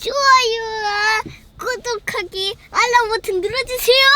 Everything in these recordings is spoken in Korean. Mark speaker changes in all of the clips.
Speaker 1: 좋아요와 구독하기 알람 버튼 눌러주세요.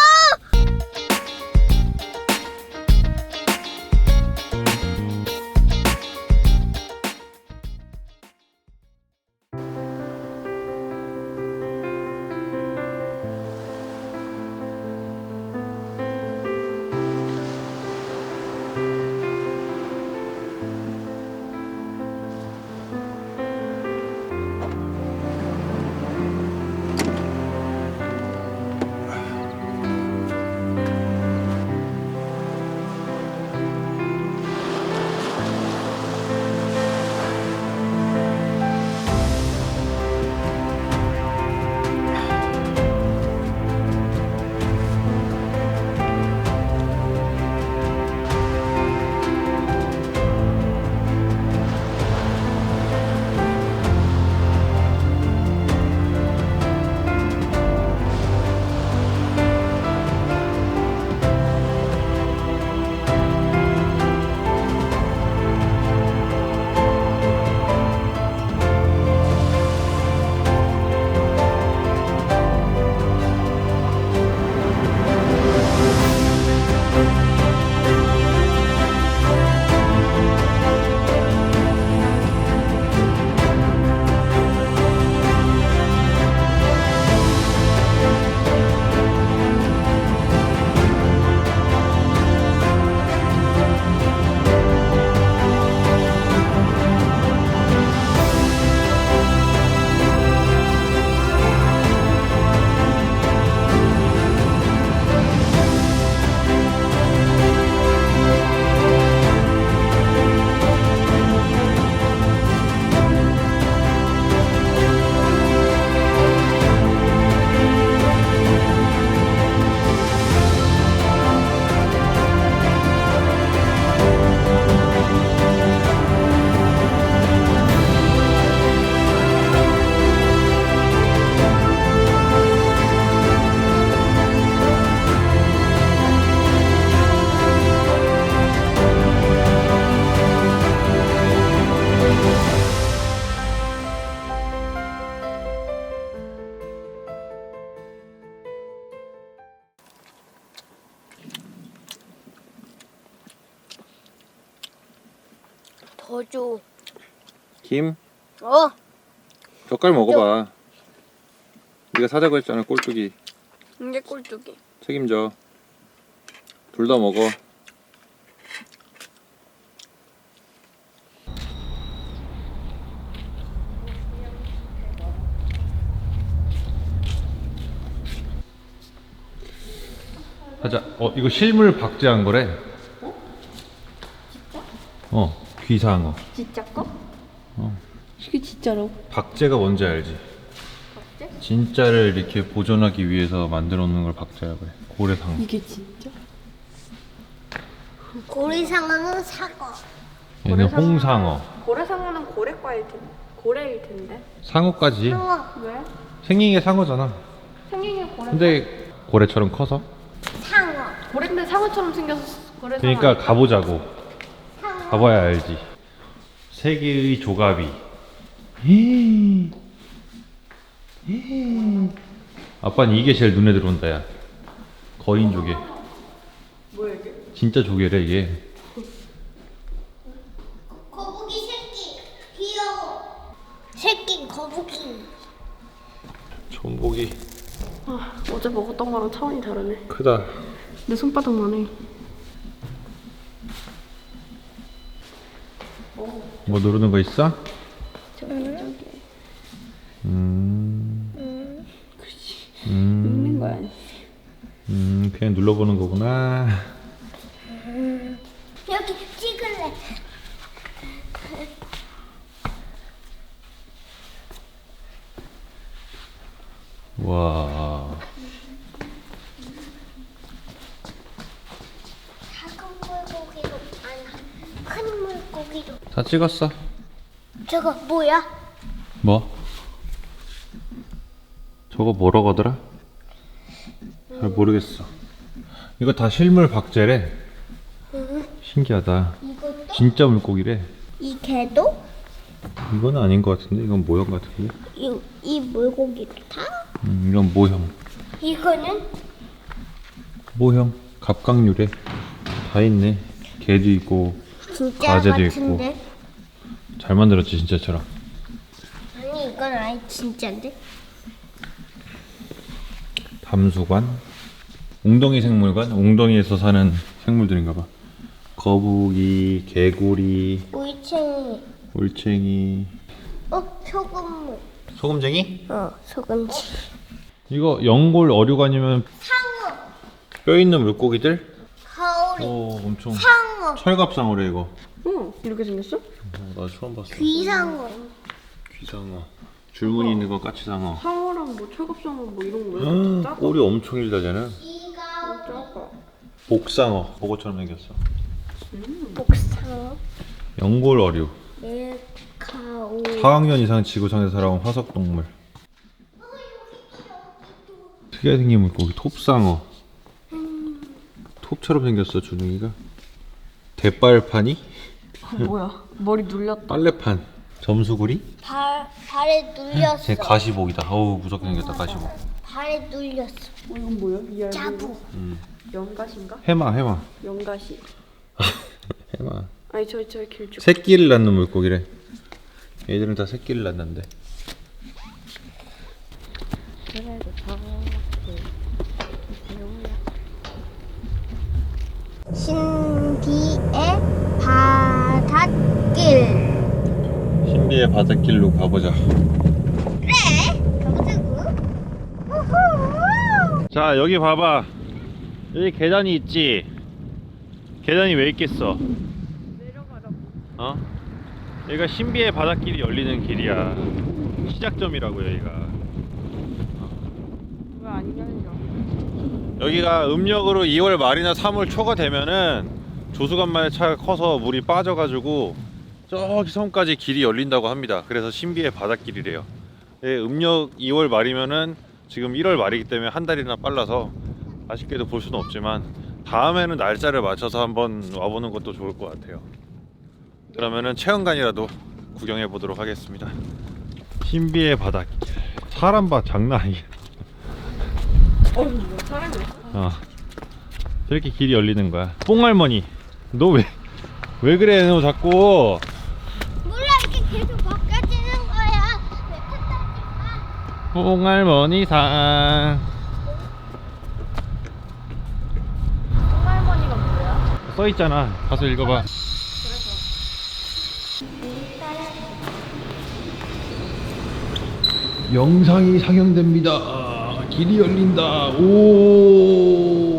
Speaker 1: 더 줘.
Speaker 2: 김
Speaker 1: 어,
Speaker 2: 젓갈 먹어봐. 네가 사자고 했잖아 꼴뚜기
Speaker 1: 이게 꼴뚜기.
Speaker 2: 책임져. 둘 다 먹어. 가자. 어 이거 실물 박제한 거래. 어 귀상어.
Speaker 3: 진짜 거?
Speaker 2: 어.
Speaker 3: 이게 진짜라고?
Speaker 2: 박제가 뭔지 알지? 진짜를 이렇게 보존하기 위해서 만들어 놓는 걸 박제라고 해. 고래상어.
Speaker 3: 이게 진짜?
Speaker 1: 고리상어는 사과.
Speaker 2: 얘는 홍상어.
Speaker 3: 고래상어는 고래과일 텐데. 고래일 텐데.
Speaker 2: 상어까지.
Speaker 1: 상어,
Speaker 3: 왜?
Speaker 2: 생긴 게 상어잖아.
Speaker 3: 생긴 게 고래.
Speaker 2: 근데 고래처럼 커서?
Speaker 1: 상어,
Speaker 3: 고래인데 상어처럼 생겨서 고래상어.
Speaker 2: 그러니까 가보자고. 가봐야 알지. 세 개의 조갑이. 아빠는 이게 제일 눈에 들어온다, 야. 거인 조개.
Speaker 3: 뭐야 이게?
Speaker 2: 진짜 조개래, 이게.
Speaker 1: 거북이 새끼, 귀여워. 새끼 거북이.
Speaker 2: 전복이
Speaker 3: 아 어제 먹었던 거랑 차원이 다르네.
Speaker 2: 크다.
Speaker 3: 내 손바닥만 해.
Speaker 2: 뭐 누르는 거 있어?
Speaker 3: 저기 저기.
Speaker 2: 음,
Speaker 3: 그렇지.
Speaker 2: 음,
Speaker 3: 먹는 거야.
Speaker 2: 음, 그냥 눌러보는 거구나.
Speaker 1: 여기 찍을래.
Speaker 2: 와,
Speaker 1: 작은 물고기도 많아. 큰 물고기도.
Speaker 2: 다 찍었어.
Speaker 1: 저거 뭐야?
Speaker 2: 뭐? 저거 뭐라고 하더라? 잘 모르겠어. 이거 다 실물 박제래. 신기하다.
Speaker 1: 이것도?
Speaker 2: 진짜 물고기래.
Speaker 1: 이 개도?
Speaker 2: 이건 아닌 것 같은데? 이건 모형 같은데?
Speaker 1: 이, 이 물고기도 다?
Speaker 2: 음, 이건 모형.
Speaker 1: 이거는
Speaker 2: 모형. 갑각류래. 다 있네. 개도 있고
Speaker 1: 진짜
Speaker 2: 가재도
Speaker 1: 같은데?
Speaker 2: 잘 만들었지 진짜처럼.
Speaker 1: 아니 이건 아니 진짜인데?
Speaker 2: 담수관. 웅덩이 생물관. 웅덩이에서 사는 생물들인가 봐. 거북이, 개구리,
Speaker 1: 울챙이
Speaker 2: 올챙이,
Speaker 1: 어? 소금물
Speaker 2: 소금쟁이?
Speaker 1: 어 소금지
Speaker 2: 이거 연골 어류관이면
Speaker 1: 상어
Speaker 2: 뼈 있는 물고기들?
Speaker 1: 가오리
Speaker 2: 오 엄청
Speaker 1: 상어
Speaker 2: 철갑상어래 이거.
Speaker 3: 응 이렇게 생겼어?
Speaker 2: 어, 나 처음 봤어.
Speaker 1: 귀상어
Speaker 2: 귀상어. 줄무늬 있는 거 까치상어.
Speaker 3: 상어랑 뭐 철갑상어 뭐 이런 작아
Speaker 2: 꼬리 엄청 길다 쟤는.
Speaker 3: 작아
Speaker 2: 복상어. 보고처럼 생겼어.
Speaker 1: 목상어
Speaker 2: 연골 어류.
Speaker 1: 메카오
Speaker 2: 4학년 이상 지구상에서 살아온 화석 동물. 특이하게 생긴 물고기 톱상어. 톱처럼 생겼어 주둥이가. 대빨판이?
Speaker 3: 아, 뭐야 머리 눌렸다
Speaker 2: 빨래판. 점수구리?
Speaker 1: 발 발에 눌렸어
Speaker 2: 쟤 가시복이다. 어우 무섭게 생겼다 가시복.
Speaker 1: 발에 눌렸어
Speaker 3: 어, 이건 뭐야? 이
Speaker 1: 짜부
Speaker 2: 음.
Speaker 3: 연가시인가?
Speaker 2: 해마 해마.
Speaker 3: 연가시
Speaker 2: 해마.
Speaker 3: 아니 저기 길쭉
Speaker 2: 새끼를 낳는 물고기래. 얘들은 다 새끼를 낳는데.
Speaker 1: 신비의 바닷길
Speaker 2: 신비의 바닷길로 가보자.
Speaker 1: 그래 가보자고 우후
Speaker 2: 자 여기 봐봐. 여기 계단이 있지. 계단이 왜 있겠어? 어? 여기가 신비의 바닷길이 열리는 길이야. 시작점이라고 여기가.
Speaker 3: 왜 안 열려?
Speaker 2: 여기가 음력으로 2월 말이나 3월 초가 되면은 조수간만의 차가 커서 물이 빠져가지고 저기 섬까지 길이 열린다고 합니다. 그래서 신비의 바닷길이래요. 예, 음력 2월 말이면은 지금 1월 말이기 때문에 한 달이나 빨라서 아쉽게도 볼 수는 없지만 다음에는 날짜를 맞춰서 한번 와보는 것도 좋을 것 같아요. 그러면은 체험관이라도 구경해 보도록 하겠습니다. 신비의 바닷길. 사람 봐 장난 아니야.
Speaker 3: 어 뭐야 사람이 있어?
Speaker 2: 어. 저렇게 길이 열리는 거야. 뽕할머니, 너 왜, 왜 그래, 너 자꾸.
Speaker 1: 몰라 이렇게 계속 바꿔지는 거야 왜 탔다니까
Speaker 2: 뽕할머니 상.
Speaker 3: 할머니가 뭐야?
Speaker 2: 써 있잖아. 가서 읽어봐. 영상이 상영됩니다. 아, 길이 열린다. 오.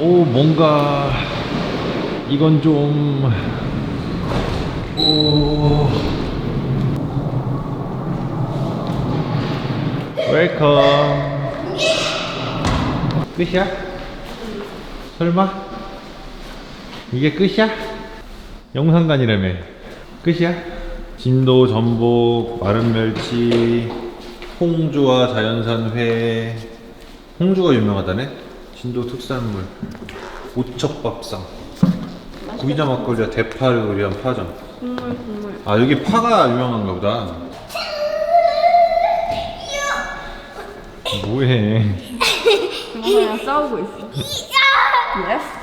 Speaker 2: 오, 뭔가 이건 좀 오. 웰컴. 끝이야? 설마? 이게 끝이야? 영상관이라며 끝이야? 진도, 전복, 마른 멸치, 홍주와 자연산 회. 홍주가 유명하다네? 진도 특산물. 오척밥상. 구이자 막걸리와 대파를 요리한 파전.
Speaker 3: 국물 국물.
Speaker 2: 아 여기 파가 유명한가 보다. 뭐해?
Speaker 3: 엄마랑 싸우고 있어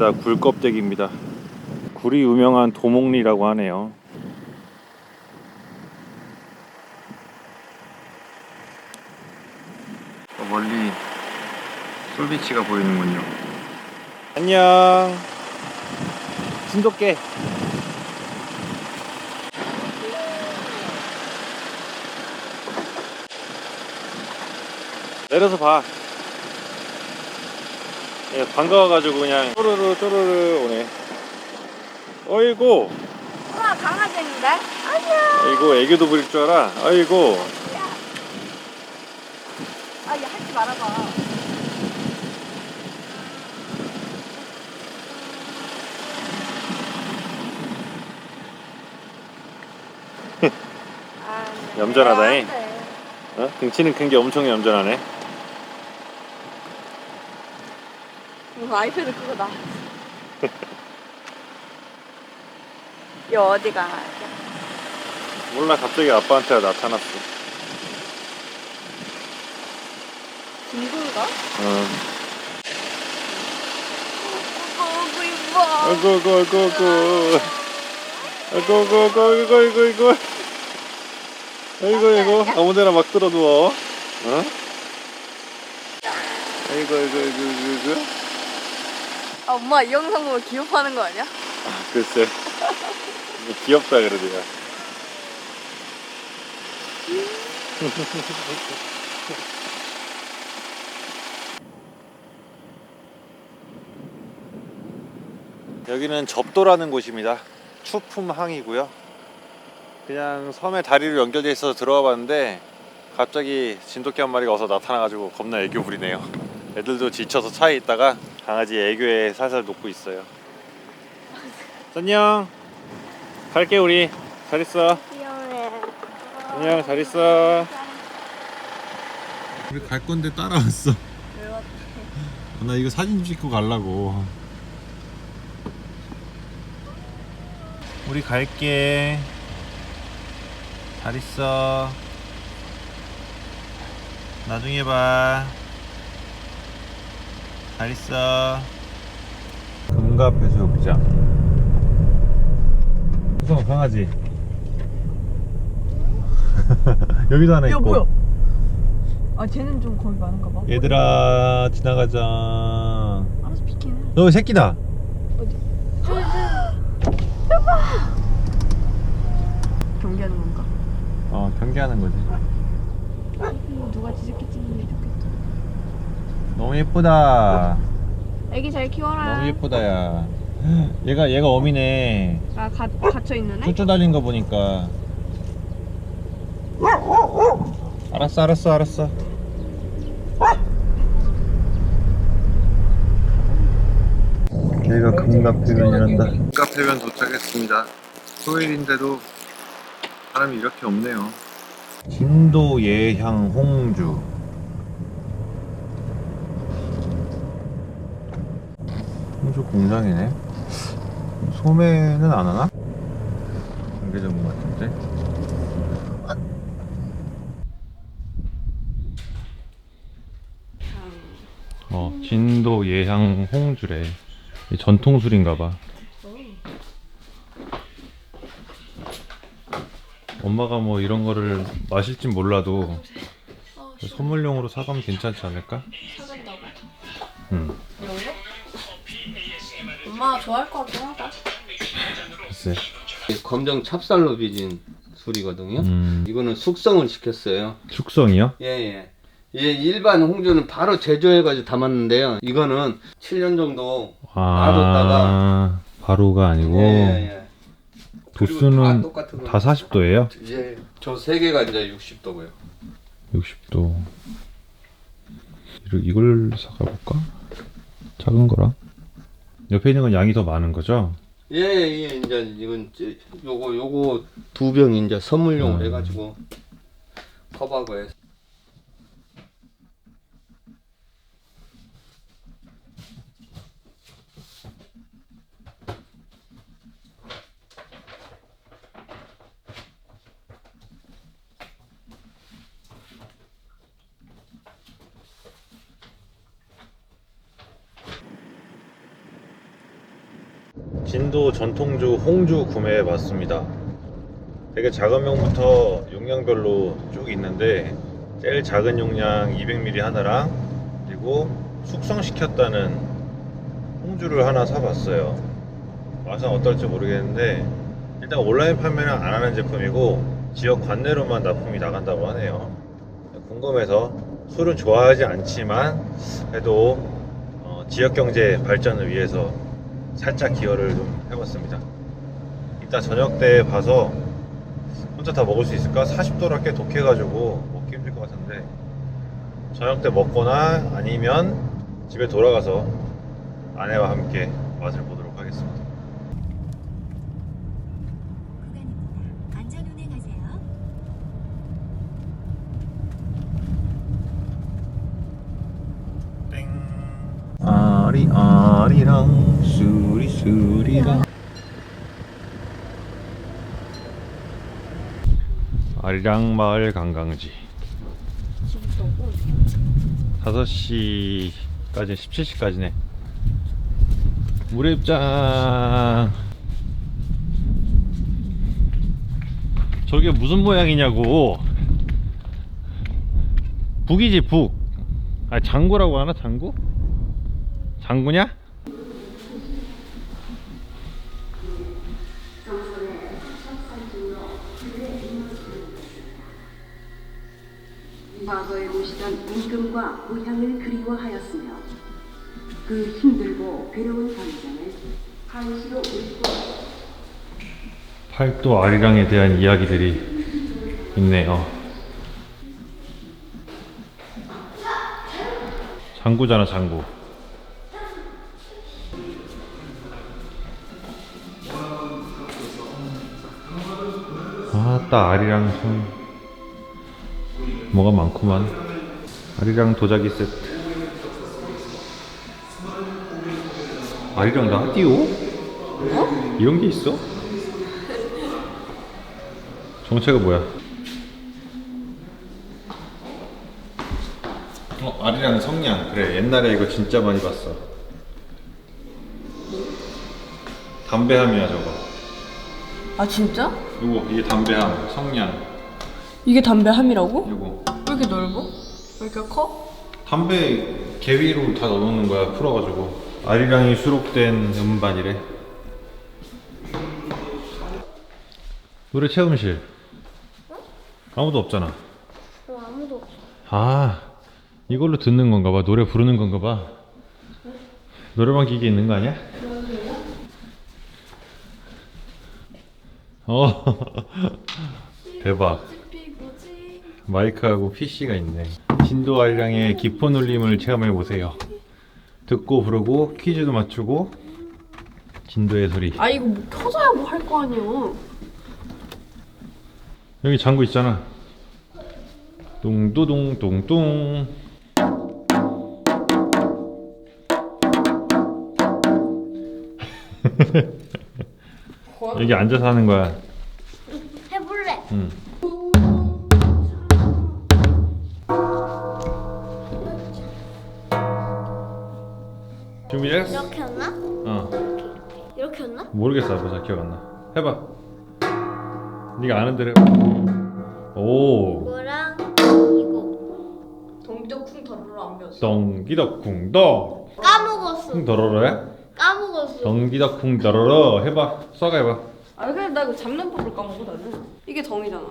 Speaker 3: 예스
Speaker 2: 이게 다 굴 껍데기입니다. 굴이 유명한 도목리라고 하네요. 저 멀리 솔비치가 보이는군요. 안녕. 진돗개. 내려서 봐. 예, 반가워가지고 그냥 쪼르르 쪼르르 오네. 어이구.
Speaker 1: 우와 강아지인데? 안녕
Speaker 2: 이거 애교도 부릴 줄 알아? 아이고
Speaker 1: 아얘 하지 말아봐.
Speaker 2: 아, 네. 염전하다잉. 네. 어? 등치는 큰 게 엄청 염전하네.
Speaker 3: 이거 아이패드 끄고 나. 이 어디 가나요?
Speaker 2: 몰라 갑자기 아빠한테 나타났어.
Speaker 3: 둥근가?
Speaker 2: 응.
Speaker 3: 너무 이뻐.
Speaker 2: 아이고 아이고 아이고 아이고. 아이고 아이고 아이고 아이고 아이고 아이고. 아이고 아이고 아무데나 막 들어 누워. 어? 아이고 아이고 아이고 아이고 아이고.
Speaker 3: 아, 엄마 이 영상 보면 기업하는 거 아니야?
Speaker 2: 아, 글쎄. 이거 귀엽다 그러더라. 여기는 접도라는 곳입니다. 추품항이고요. 그냥 섬에 다리로 연결돼 있어서 들어가 봤는데 갑자기 진돗개 한 마리가 어서 나타나가지고 겁나 애교 부리네요. 애들도 지쳐서 차에 있다가 강아지 애교에 살살 녹고 있어요. 안녕. 갈게 우리. 잘 있어.
Speaker 1: 귀여워.
Speaker 2: 안녕 잘 있어. 우리 갈 건데 따라왔어.
Speaker 3: 왜 왔지?
Speaker 2: 나 이거 사진 찍고 가려고. 우리 갈게. 잘 있어. 나중에 봐. 잘 있어. 금갑 해수욕장. 무서워 강아지. 여기도 하나
Speaker 3: 야
Speaker 2: 있고.
Speaker 3: 뭐야? 아 쟤는 좀 겁이 많은가 봐.
Speaker 2: 얘들아 지나가자.
Speaker 3: 알아서 비키네.
Speaker 2: 너 새끼다.
Speaker 3: 경계하는 건가?
Speaker 2: 어 경계하는 거지.
Speaker 3: 음, 누가 좋겠다.
Speaker 2: 너무 예쁘다.
Speaker 3: 애기 잘 키워라.
Speaker 2: 너무 예쁘다 야. 얘가 얘가 어미네.
Speaker 3: 아 가, 갇혀 있는 애?
Speaker 2: 쭈쭈 달린 거 보니까. 알았어 알았어 알았어. 여기가 금갑해변이란다. 금갑해변 도착했습니다. 토요일인데도 사람이 이렇게 없네요. 진도 예향 홍주. 홍주 공장이네. 소매는 안 하나? 관계 전문 같은데. 어, 진도 예향 홍주래. 이 전통술인가 봐. 엄마가 뭐 이런 거를 마실진 몰라도 선물용으로 사가면 괜찮지 않을까?
Speaker 3: 좋아할 것 같긴 하다.
Speaker 2: 글쎄.
Speaker 4: 검정 찹쌀로 빚은 술이거든요.
Speaker 2: 음,
Speaker 4: 이거는 숙성을 시켰어요.
Speaker 2: 숙성이요?
Speaker 4: 예, 예. 예, 일반 홍주는 바로 제조해가지고 담았는데요. 이거는 7년 정도
Speaker 2: 아,
Speaker 4: 놔뒀다가.
Speaker 2: 바로가 아니고
Speaker 4: 예, 예. 그리고 다
Speaker 2: 도수는
Speaker 4: 똑같은
Speaker 2: 다 40도예요?
Speaker 4: 예, 저 세 개가 이제 60도고요.
Speaker 2: 60도. 이걸, 이걸 사가볼까? 작은 거라. 옆에 있는 건 양이 더 많은 거죠?
Speaker 4: 예, 예, 이제 이건 이제 요거 요거 두 병 이제 선물용으로
Speaker 2: 음.
Speaker 4: 해가지고 컵하고 해서.
Speaker 2: 진도 전통주 홍주 구매해 봤습니다. 되게 작은 병부터 용량별로 쭉 있는데 제일 작은 용량 200ml 하나랑 그리고 숙성시켰다는 홍주를 하나 사봤어요. 맛은 어떨지 모르겠는데 일단 온라인 판매는 안 하는 제품이고 지역 관내로만 납품이 나간다고 하네요. 궁금해서 술은 좋아하지 않지만 그래도 어, 지역 경제 발전을 위해서 살짝 기여를 좀 해봤습니다. 이따 저녁 때 봐서 혼자 다 먹을 수 있을까? 40도라 꽤 독해가지고 먹기 힘들 것 같은데 저녁 때 먹거나 아니면 집에 돌아가서 아내와 함께 맛을 보도록 하겠습니다.
Speaker 5: 구간입니다. 안전 운행하세요.
Speaker 2: 아리랑 수리수리랑 아리랑 마을 관광지. 5시까지 17시까지네. 물입장. 저게 무슨 모양이냐고. 북이지 북. 아 장구라고 하나 장구? 장구냐?
Speaker 5: 고향을 그리워하였으며 그 힘들고 괴로운 감정을 한시로 울고
Speaker 2: 팔도 아리랑에 대한 이야기들이 있네요. 장구잖아, 장구. 아따, 아리랑 참. 뭐가 많구만. 아리랑 도자기 세트. 아리랑 라디오? 이런 게 있어? 정체가 뭐야? 어, 아리랑 성냥. 그래, 옛날에 이거 진짜 많이 봤어. 담배함이야, 저거.
Speaker 3: 아 진짜?
Speaker 2: 이거, 이게 담배함, 성냥.
Speaker 3: 이게 담배 함이라고?
Speaker 2: 이거.
Speaker 3: 왜 이렇게 넓어? 왜 이렇게 커?
Speaker 2: 담배 개위로 다 넣어놓는 거야, 풀어가지고. 아리랑이 수록된 음반이래. 노래 체험실. 아무도 없잖아.
Speaker 1: 어, 아무도 없어.
Speaker 2: 아 이걸로 듣는 건가 봐 노래 부르는 건가 봐 노래방 기계 있는 거 아니야? 어 대박 마이크하고 PC가 있네 진도 아리랑의 기폰 울림을 체험해 보세요. 듣고 부르고 퀴즈도 맞추고 진도의 소리.
Speaker 3: 아 이거 뭐 켜져야 뭐 할 거 아니야
Speaker 2: 여기 장구 있잖아. 뚱뚜둥 뚱뚱 여기 앉아서 하는 거야.
Speaker 1: 해볼래.
Speaker 2: 응.
Speaker 1: 이렇게 했나?
Speaker 2: 어
Speaker 1: 이렇게 했나?
Speaker 2: 모르겠어 아빠 기억 안 나. 해봐. 네가 아는 대로 해봐. 오.
Speaker 1: 이거랑 이거.
Speaker 3: 동기도 쿵 더러러 안 배웠어
Speaker 2: 덩기덕쿵 더.
Speaker 1: 까먹었어.
Speaker 2: 쿵 더러러야?
Speaker 1: 까먹었어.
Speaker 2: 덩기덕쿵 더러러 해봐. 써가 해봐.
Speaker 3: 아 그래 나 이거 잡는 법을 까먹어 나는 이게 덩이잖아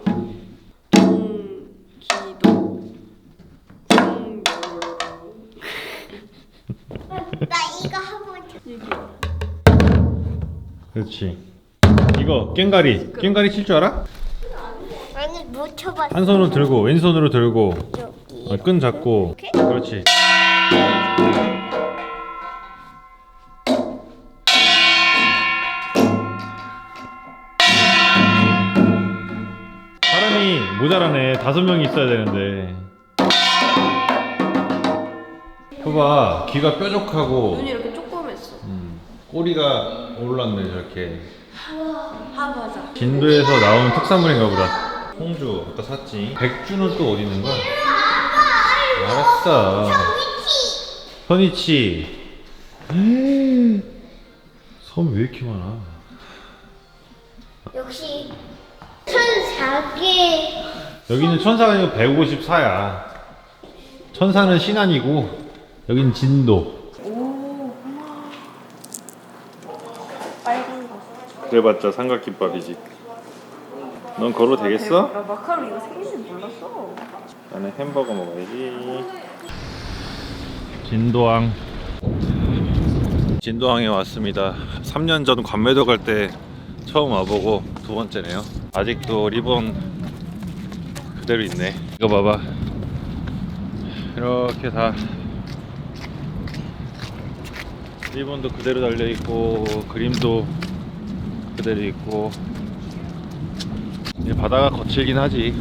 Speaker 2: 그렇지. 이거 깽가리. 깽가리 칠 줄 알아?
Speaker 1: 아니 못 쳐봤어.
Speaker 2: 한 손으로 들고 왼손으로 들고
Speaker 1: 여기.
Speaker 2: 어, 끈 잡고.
Speaker 1: 이렇게?
Speaker 2: 그렇지. 사람이 모자라네. 다섯 명이 있어야 되는데. 봐봐, 귀가 뾰족하고
Speaker 3: 눈이 이렇게 조그맸어
Speaker 2: 음, 꼬리가 올랐네 저렇게.
Speaker 3: 아 맞아
Speaker 2: 진도에서 나오는 특산물인가 보다. 홍주 아까 샀지. 백주는 또 어디 있는 거야? 알았어. 선이치. 섬 왜 이렇게 많아?
Speaker 1: 역시 천사기.
Speaker 2: 여기는 천사가 아니고 154야. 천사는 신안이고 여기는 진도.
Speaker 3: 빨간 거
Speaker 2: 그래봤자 삼각김밥이지. 넌 걸어 되겠어?
Speaker 3: 나 마카롱 이거 생긴 줄 몰랐어
Speaker 2: 나는 햄버거 먹어야지. 진도항. 진도항에 왔습니다. 3년 전 관매도 갈 때 처음 와보고 두 번째네요. 아직도 리본 그대로 있네. 이거 봐봐. 이렇게 다 리본도 그대로 달려 있고 그림도 그대로 있고. 이 바다가 거칠긴 하지.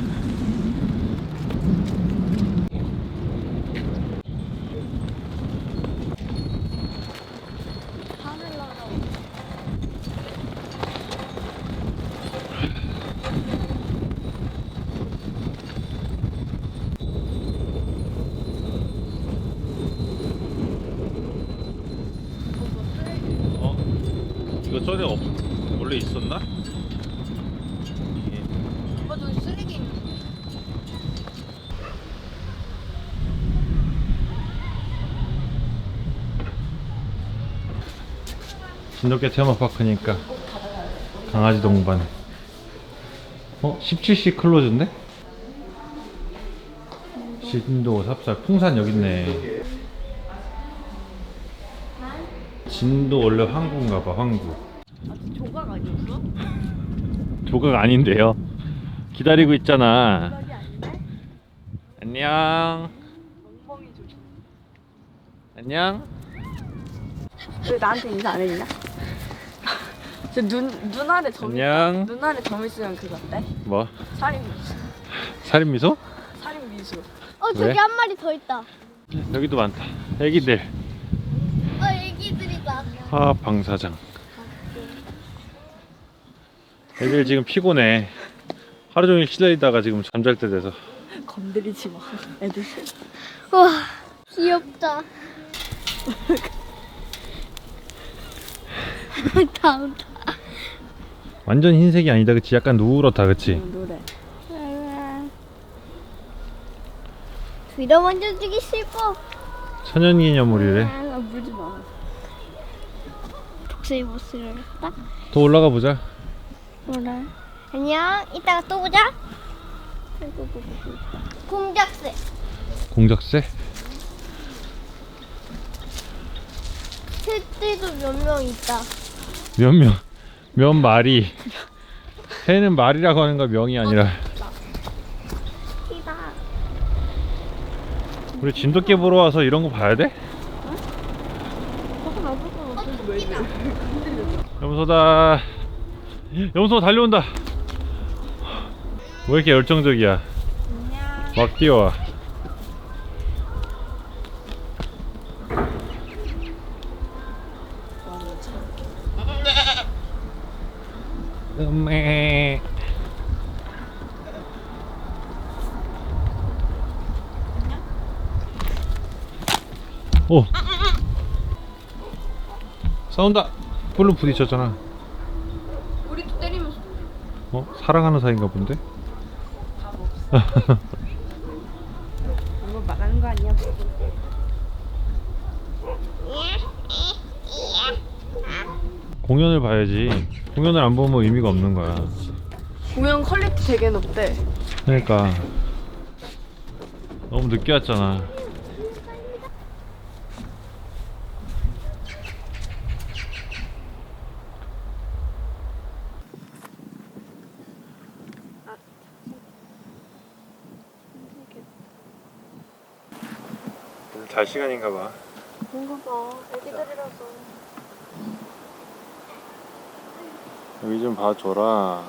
Speaker 2: 어? 이거 전에 원래 있었나?
Speaker 3: 오빠 저기 쓰레기 있는
Speaker 2: 진돗개 테마파크니까 강아지 동반 어? 17시 클로즈인데? 진도 삽살 풍산 여기 있네 진도 원래 황구인가 봐 황구?
Speaker 3: 조각
Speaker 2: 아닌데요 기다리고 있잖아? 안녕 안녕
Speaker 3: 왜 나한테 인사 안 해주냐? 저눈 눈알에 점
Speaker 2: 안녕.
Speaker 3: 눈알에 점 있으면 그거 어때?
Speaker 2: 뭐?
Speaker 3: 살인 미수
Speaker 2: 살인 미소?
Speaker 3: 살인 미수
Speaker 1: 어 저기
Speaker 2: 왜?
Speaker 1: 한 마리 더 있다.
Speaker 2: 여기도 많다 애기들
Speaker 1: 어 애기들이다.
Speaker 2: 아 방사장 애들 지금 피곤해 하루 종일 시달리다가 지금 잠잘 때 돼서
Speaker 3: 건드리지 마 애들
Speaker 1: 와 귀엽다. 다운다.
Speaker 2: 완전 흰색이 아니다 그치? 약간 누렇다 그치?
Speaker 3: 노래
Speaker 1: 뒤로 만져주기 싫고.
Speaker 2: 천연기념물이래
Speaker 3: 아 물지 마
Speaker 1: 독수리 모습을
Speaker 2: 딱더 올라가 보자
Speaker 1: 뭐라. 안녕. 이따가 또 보자. 공작새.
Speaker 2: 공작새?
Speaker 1: 새들도 몇 명 있다.
Speaker 2: 몇 명, 몇 마리 새는 말이라고 하는 거 명이 아니라
Speaker 1: 키다.
Speaker 2: 우리 진돗개 보러 와서 이런 거 봐야 돼? 염소다 염소 달려온다. 왜 이렇게 열정적이야? 막 뛰어와. 음에. 오. 싸운다 볼로 부딪혔잖아 어? 사랑하는 사이인가 본데?
Speaker 3: 이거 말하는 거 아니야?
Speaker 2: 공연을 봐야지 공연을 안 보면 의미가 없는 거야
Speaker 3: 공연 퀄리티 되게 높대
Speaker 2: 그러니까 너무 늦게 왔잖아 잘 시간인가 봐.
Speaker 3: 뭔가 봐 애기들이라서.
Speaker 2: 여기 좀 봐줘라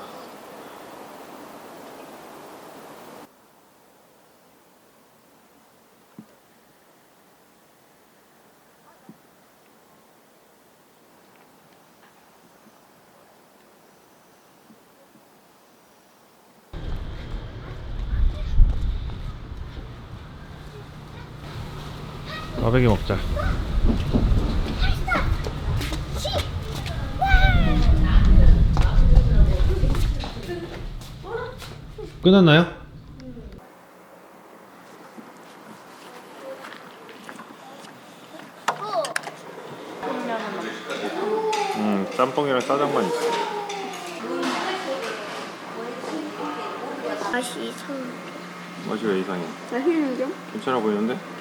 Speaker 2: 꽈배기 먹자 끝났나요? 음, 짬뽕이랑 짜장만 있어.
Speaker 1: 맛이 이상해.
Speaker 2: 맛이 왜 이상해?
Speaker 3: 나?
Speaker 2: 괜찮아 보이는데?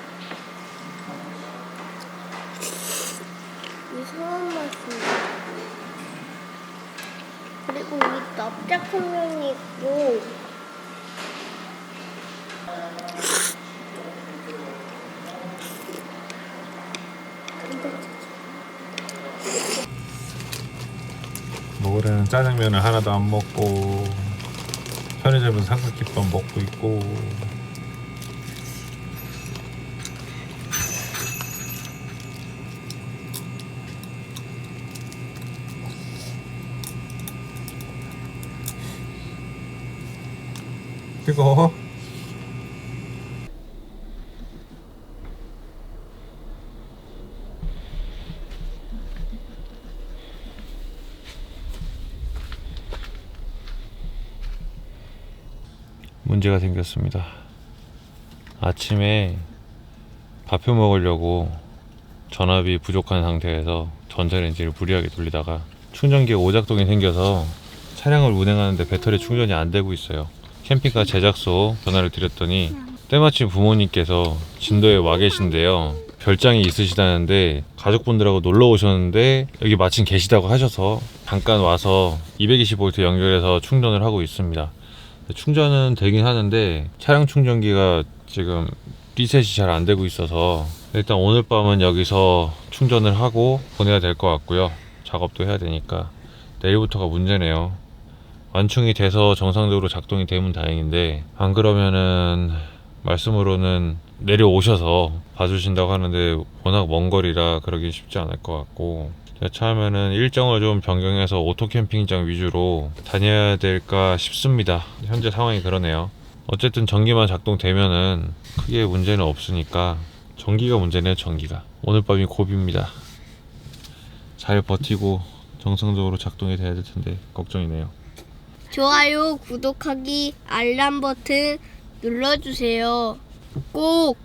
Speaker 1: 이상한 맛이. 그리고 이 납작한 면이 있고.
Speaker 2: 먹으려는 짜장면을 하나도 안 먹고 편의점에서 삼각김밥 먹고 있고 마시고 문제가 생겼습니다. 아침에 밥해 먹으려고 전압이 부족한 상태에서 전자레인지를 무리하게 돌리다가 충전기에 오작동이 생겨서 차량을 운행하는데 배터리 충전이 안 되고 있어요. 캠핑카 제작소 전화를 드렸더니 때마침 부모님께서 진도에 와 계신데요. 별장이 있으시다는데 가족분들하고 놀러 오셨는데 여기 마침 계시다고 하셔서 잠깐 와서 220V 연결해서 충전을 하고 있습니다. 충전은 되긴 하는데 차량 충전기가 지금 리셋이 잘 안 되고 있어서 일단 오늘 밤은 여기서 충전을 하고 보내야 될 것 같고요. 작업도 해야 되니까 내일부터가 문제네요. 완충이 돼서 정상적으로 작동이 되면 다행인데 안 그러면은 말씀으로는 내려오셔서 봐주신다고 하는데 워낙 먼 거리라 그러기 쉽지 않을 것 같고 처음에는 일정을 좀 변경해서 오토 캠핑장 위주로 다녀야 될까 싶습니다. 현재 상황이 그러네요. 어쨌든 전기만 작동되면은 크게 문제는 없으니까 전기가 문제네요. 전기가 오늘 밤이 고비입니다. 잘 버티고 정상적으로 작동이 돼야 될 텐데 걱정이네요.
Speaker 1: 좋아요, 구독하기, 알람 버튼 눌러주세요. 꼭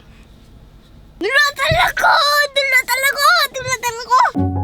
Speaker 1: 눌러달라고! 눌러달라고! 눌러달라고!